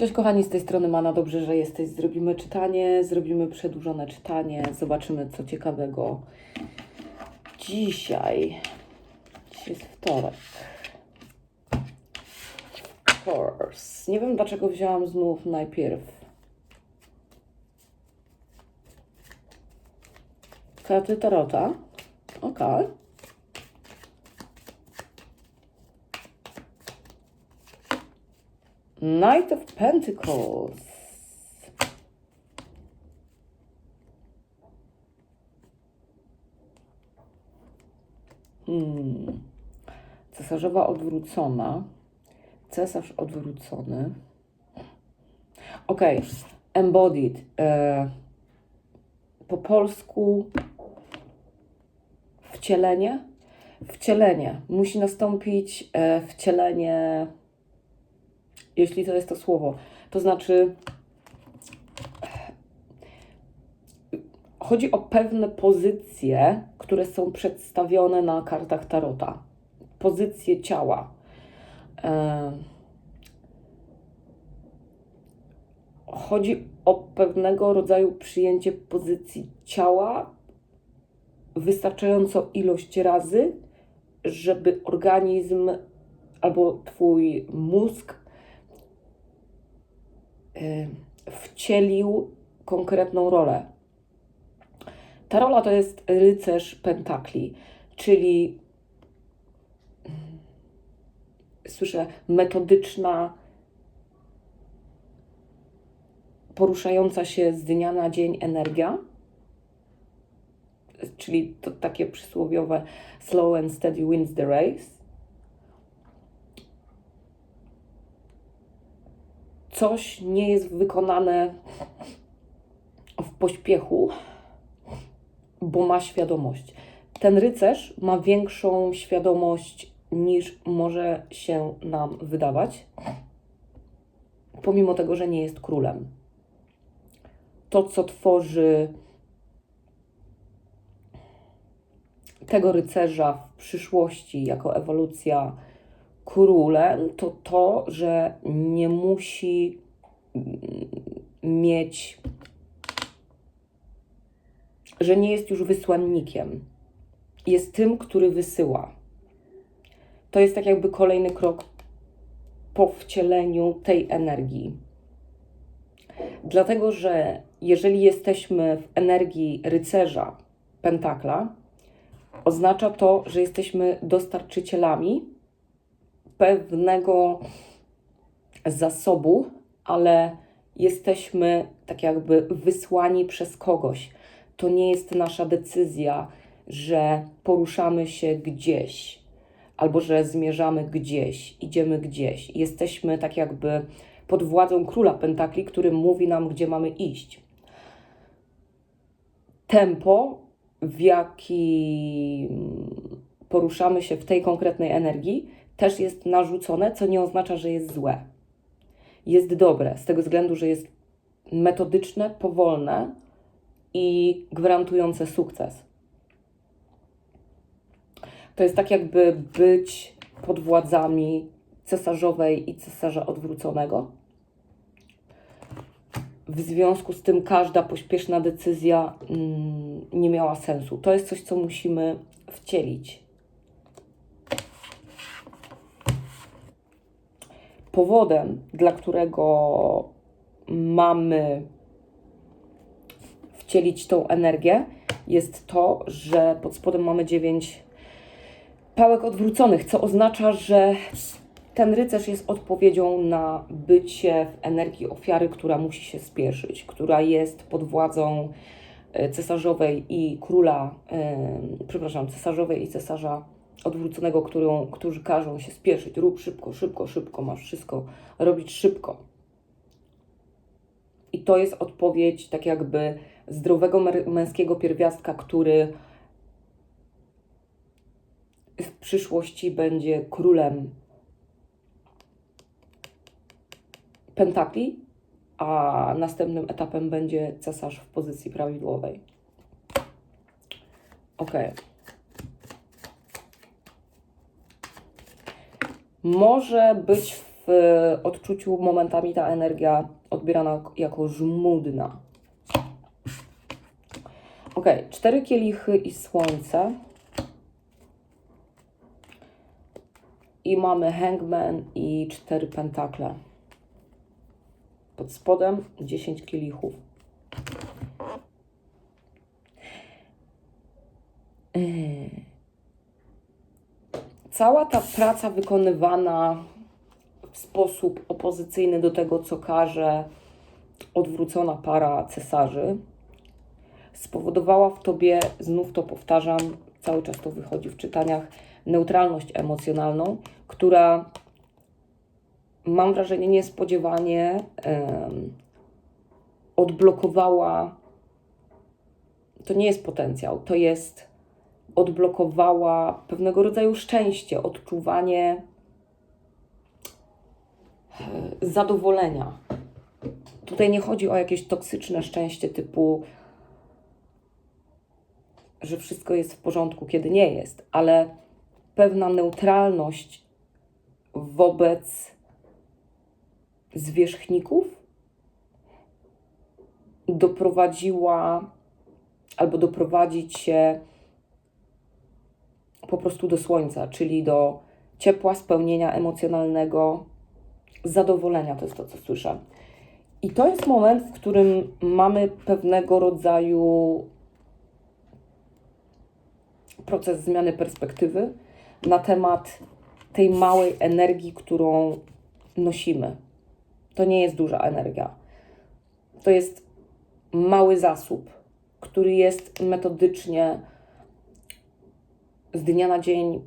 Cześć kochani, z tej strony Mana, dobrze, że jesteś. Zrobimy czytanie, zrobimy przedłużone czytanie, zobaczymy co ciekawego dzisiaj. Dzisiaj jest wtorek. Course. Nie wiem dlaczego wzięłam znów najpierw karty Tarota. Okej. Knight of Pentacles. Hmm. Cesarzowa odwrócona. Cesarz odwrócony. Ok. Embodied. E, po polsku wcielenie. Wcielenie. Musi nastąpić e, wcielenie jeśli to jest to słowo. To znaczy, chodzi o pewne pozycje, które są przedstawione na kartach Tarota. Pozycje ciała. E, chodzi o pewnego rodzaju przyjęcie pozycji ciała wystarczająco ilość razy, żeby organizm albo Twój mózg wcielił konkretną rolę. Ta rola to jest rycerz pentakli, czyli mm, słyszę metodyczna, poruszająca się z dnia na dzień energia, czyli to takie przysłowiowe slow and steady wins the race coś nie jest wykonane w pośpiechu, bo ma świadomość. Ten rycerz ma większą świadomość niż może się nam wydawać, pomimo tego, że nie jest królem. To, co tworzy tego rycerza w przyszłości jako ewolucja królem, to to, że nie musi mieć, że nie jest już wysłannikiem. Jest tym, który wysyła. To jest tak jakby kolejny krok po wcieleniu tej energii. Dlatego, że jeżeli jesteśmy w energii rycerza pentakla, oznacza to, że jesteśmy dostarczycielami pewnego zasobu, ale jesteśmy tak jakby wysłani przez kogoś. To nie jest nasza decyzja, że poruszamy się gdzieś albo że zmierzamy gdzieś, idziemy gdzieś. Jesteśmy tak jakby pod władzą króla pentakli, który mówi nam, gdzie mamy iść. Tempo, w jakim poruszamy się w tej konkretnej energii, też jest narzucone, co nie oznacza, że jest złe. Jest dobre, z tego względu, że jest metodyczne, powolne i gwarantujące sukces. To jest tak, jakby być pod władzami cesarzowej i cesarza odwróconego. W związku z tym każda pośpieszna decyzja mm, nie miała sensu. To jest coś, co musimy wcielić powodem, dla którego mamy wcielić tą energię, jest to, że pod spodem mamy dziewięć pałek odwróconych, co oznacza, że ten rycerz jest odpowiedzią na bycie w energii ofiary, która musi się spieszyć, która jest pod władzą e, cesarzowej i króla, yy, przepraszam, cesarzowej i cesarza odwróconego, którą, którzy każą się spieszyć. Rób szybko, szybko, szybko, masz wszystko robić szybko. I to jest odpowiedź tak jakby zdrowego męskiego pierwiastka, który w przyszłości będzie królem pentakli, a następnym etapem będzie cesarz w pozycji prawidłowej. Ok. Może być w odczuciu momentami ta energia odbierana jako żmudna. Ok, cztery kielichy i słońce. I mamy hangman i cztery pentakle. Pod spodem 10 kielichów. Yy. Cała ta praca wykonywana w sposób opozycyjny do tego, co każe odwrócona para cesarzy, spowodowała w tobie, znów to powtarzam, cały czas to wychodzi w czytaniach, neutralność emocjonalną, która mam wrażenie niespodziewanie odblokowała. To nie jest potencjał, to jest odblokowała pewnego rodzaju szczęście, odczuwanie e, zadowolenia. Tutaj nie chodzi o jakieś toksyczne szczęście typu, że wszystko jest w porządku, kiedy nie jest, ale pewna neutralność wobec zwierzchników doprowadziła albo doprowadzić się po prostu do słońca, czyli do ciepła, spełnienia emocjonalnego, zadowolenia, to jest to, co słyszę. I to jest moment, w którym mamy pewnego rodzaju proces zmiany perspektywy na temat tej małej energii, którą nosimy. To nie jest duża energia. To jest mały zasób, który jest metodycznie z dnia na dzień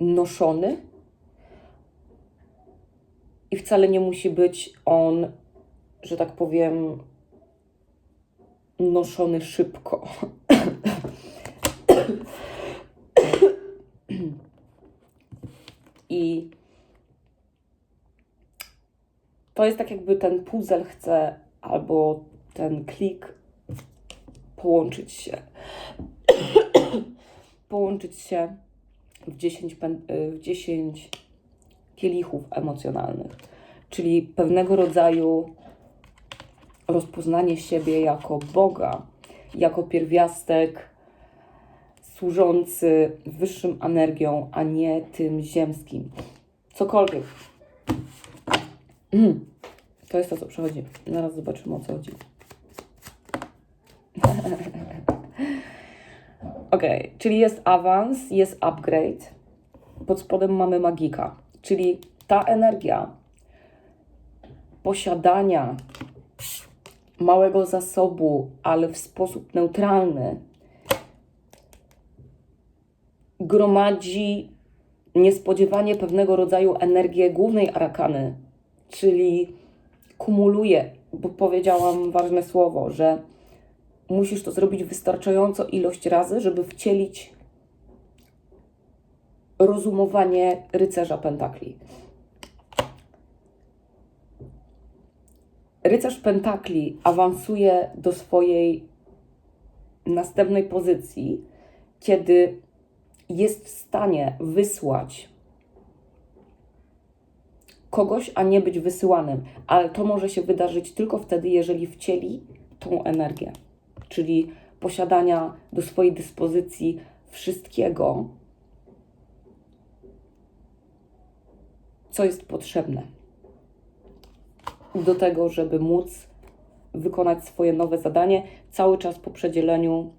noszony. I wcale nie musi być on, że tak powiem, noszony szybko. I to jest tak, jakby ten puzzle chce albo ten klik połączyć się. Połączyć się w 10, w 10 kielichów emocjonalnych, czyli pewnego rodzaju rozpoznanie siebie jako Boga, jako pierwiastek służący wyższym energią, a nie tym ziemskim. Cokolwiek. To jest to, co przechodzi. Zaraz zobaczymy, o co chodzi. Ok, czyli jest awans, jest upgrade. Pod spodem mamy magika, czyli ta energia posiadania małego zasobu, ale w sposób neutralny, gromadzi niespodziewanie pewnego rodzaju energię głównej arakany, czyli kumuluje, bo powiedziałam ważne słowo, że musisz to zrobić wystarczająco ilość razy, żeby wcielić rozumowanie rycerza pentakli. Rycerz pentakli awansuje do swojej następnej pozycji, kiedy jest w stanie wysłać kogoś, a nie być wysyłanym. Ale to może się wydarzyć tylko wtedy, jeżeli wcieli tą energię, czyli posiadania do swojej dyspozycji wszystkiego, co jest potrzebne do tego, żeby móc wykonać swoje nowe zadanie, cały czas po przedzieleniu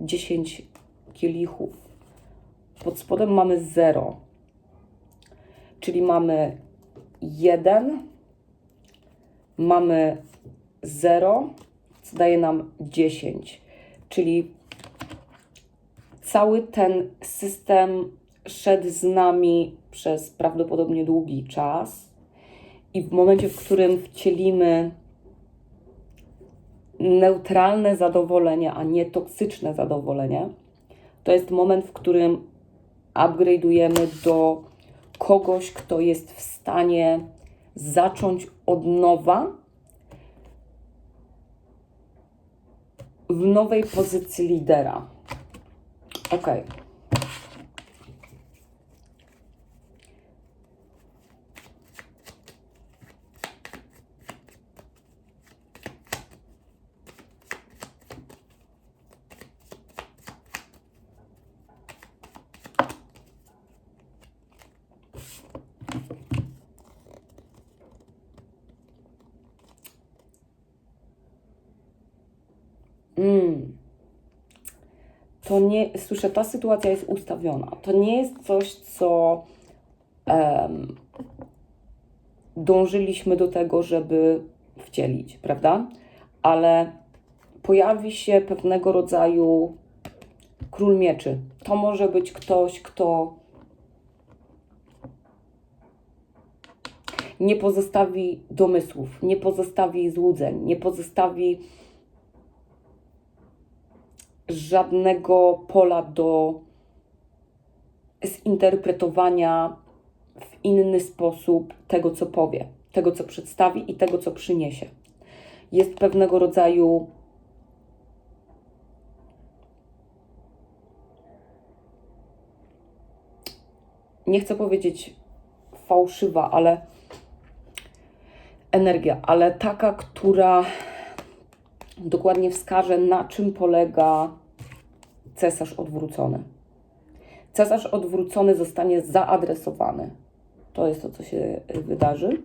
10 kielichów. Pod spodem mamy 0, czyli mamy 1, mamy 0, co daje nam 10, czyli cały ten system szedł z nami przez prawdopodobnie długi czas. I w momencie, w którym wcielimy neutralne zadowolenie, a nie toksyczne zadowolenie, to jest moment, w którym upgrade'ujemy do kogoś, kto jest w stanie zacząć od nowa w nowej pozycji lidera. Ok. to nie, słyszę, ta sytuacja jest ustawiona. To nie jest coś, co em, dążyliśmy do tego, żeby wcielić, prawda? Ale pojawi się pewnego rodzaju król mieczy. To może być ktoś, kto nie pozostawi domysłów, nie pozostawi złudzeń, nie pozostawi żadnego pola do zinterpretowania w inny sposób tego, co powie, tego, co przedstawi i tego, co przyniesie. Jest pewnego rodzaju nie chcę powiedzieć fałszywa, ale energia, ale taka, która dokładnie wskaże, na czym polega cesarz odwrócony. Cesarz odwrócony zostanie zaadresowany. To jest to, co się wydarzy.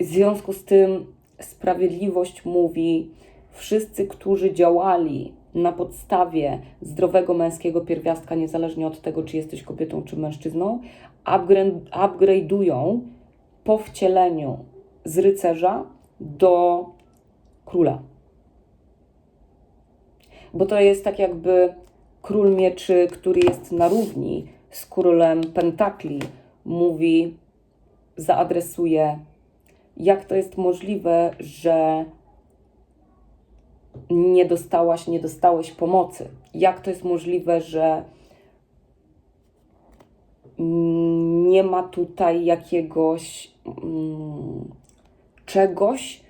W związku z tym sprawiedliwość mówi: wszyscy, którzy działali na podstawie zdrowego męskiego pierwiastka, niezależnie od tego, czy jesteś kobietą, czy mężczyzną, upgra- upgrade'ują po wcieleniu z rycerza do króla. Bo to jest tak jakby król mieczy, który jest na równi z królem pentakli, mówi, zaadresuje, jak to jest możliwe, że nie dostałaś, nie dostałeś pomocy. Jak to jest możliwe, że nie ma tutaj jakiegoś mm, czegoś,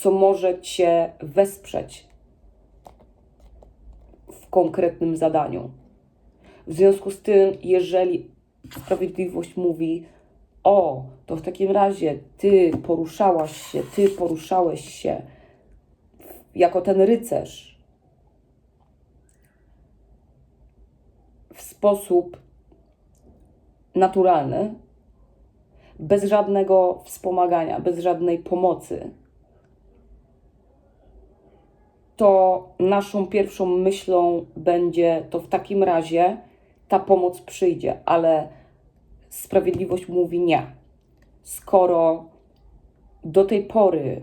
co może Cię wesprzeć w konkretnym zadaniu. W związku z tym, jeżeli sprawiedliwość mówi, o, to w takim razie Ty poruszałaś się, Ty poruszałeś się jako ten rycerz w sposób naturalny, bez żadnego wspomagania, bez żadnej pomocy, to naszą pierwszą myślą będzie to w takim razie ta pomoc przyjdzie, ale sprawiedliwość mówi nie. Skoro do tej pory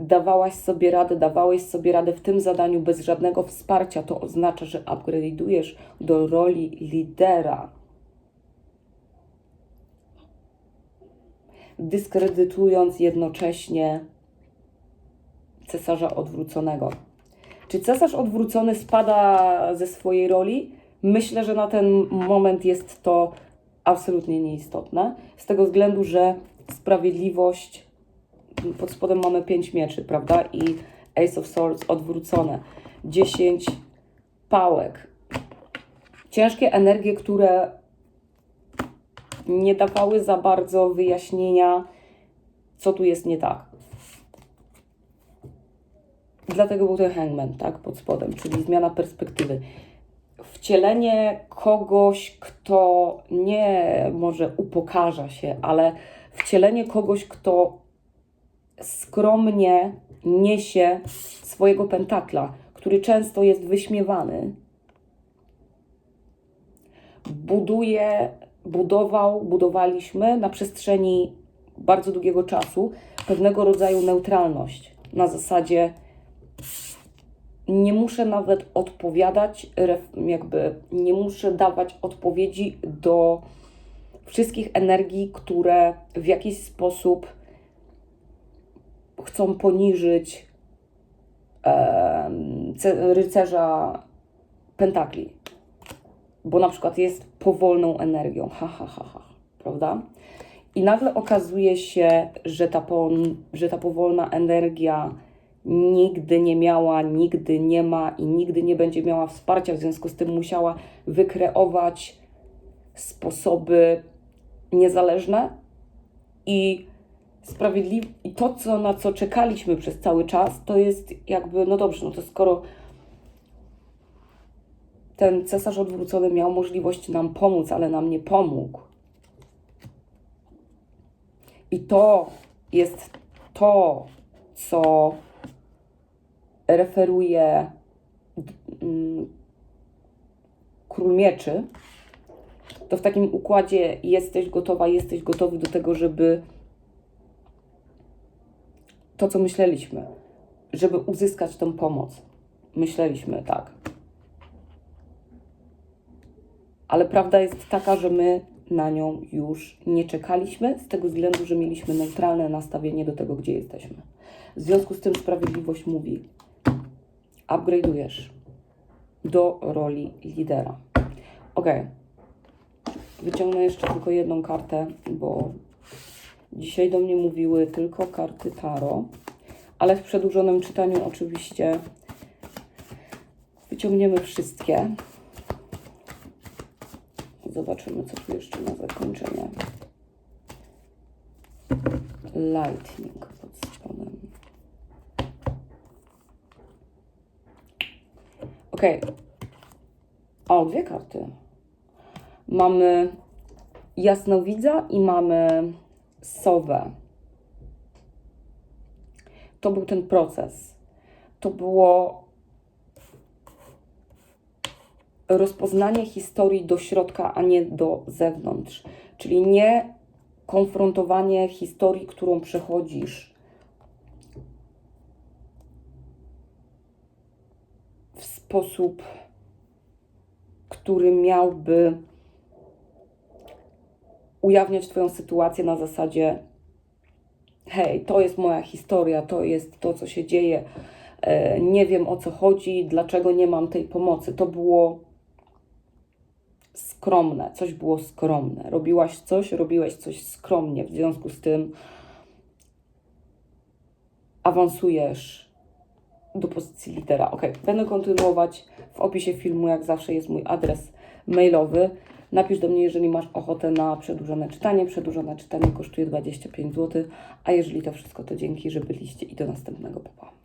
dawałaś sobie radę, dawałeś sobie radę w tym zadaniu bez żadnego wsparcia, to oznacza, że upgrade'ujesz do roli lidera. Dyskredytując jednocześnie cesarza odwróconego. Czy cesarz odwrócony spada ze swojej roli? Myślę, że na ten moment jest to absolutnie nieistotne, z tego względu, że sprawiedliwość pod spodem mamy 5 mieczy, prawda? I Ace of Swords odwrócone. 10 pałek. Ciężkie energie, które nie dawały za bardzo wyjaśnienia, co tu jest nie tak. Dlatego był ten hangman, tak, pod spodem, czyli zmiana perspektywy. Wcielenie kogoś, kto nie może upokarza się, ale wcielenie kogoś, kto skromnie niesie swojego pentakla, który często jest wyśmiewany. Buduje, budował, budowaliśmy na przestrzeni bardzo długiego czasu pewnego rodzaju neutralność. Na zasadzie nie muszę nawet odpowiadać, jakby nie muszę dawać odpowiedzi do wszystkich energii, które w jakiś sposób chcą poniżyć e, rycerza pentakli, bo na przykład jest powolną energią, ha, ha, ha, ha, prawda? I nagle okazuje się, że ta, po, że ta powolna energia nigdy nie miała, nigdy nie ma i nigdy nie będzie miała wsparcia, w związku z tym musiała wykreować sposoby niezależne i sprawiedliwe. I to, co, na co czekaliśmy przez cały czas, to jest jakby, no dobrze, no to skoro ten cesarz odwrócony miał możliwość nam pomóc, ale nam nie pomógł. I to jest to, co referuje mm, król mieczy, to w takim układzie jesteś gotowa, jesteś gotowy do tego, żeby to, co myśleliśmy, żeby uzyskać tą pomoc. Myśleliśmy tak. Ale prawda jest taka, że my na nią już nie czekaliśmy, z tego względu, że mieliśmy neutralne nastawienie do tego, gdzie jesteśmy. W związku z tym sprawiedliwość mówi: upgrade'ujesz do roli lidera. Ok. Wyciągnę jeszcze tylko jedną kartę, bo dzisiaj do mnie mówiły tylko karty Taro, ale w przedłużonym czytaniu oczywiście wyciągniemy wszystkie. Zobaczymy, co tu jeszcze na zakończenie. Lightning pod spodem. Ok. O, dwie karty. Mamy jasnowidza i mamy sowę. To był ten proces. To było rozpoznanie historii do środka, a nie do zewnątrz. Czyli nie konfrontowanie historii, którą przechodzisz w sposób, który miałby ujawniać Twoją sytuację na zasadzie hej, to jest moja historia, to jest to, co się dzieje, e, nie wiem o co chodzi, dlaczego nie mam tej pomocy. To było skromne, coś było skromne. Robiłaś coś, robiłeś coś skromnie, w związku z tym awansujesz do pozycji lidera. Ok, będę kontynuować. W opisie filmu, jak zawsze, jest mój adres mailowy. Napisz do mnie, jeżeli masz ochotę na przedłużone czytanie. Przedłużone czytanie kosztuje 25 zł, a jeżeli to wszystko, to dzięki, że byliście i do następnego popa.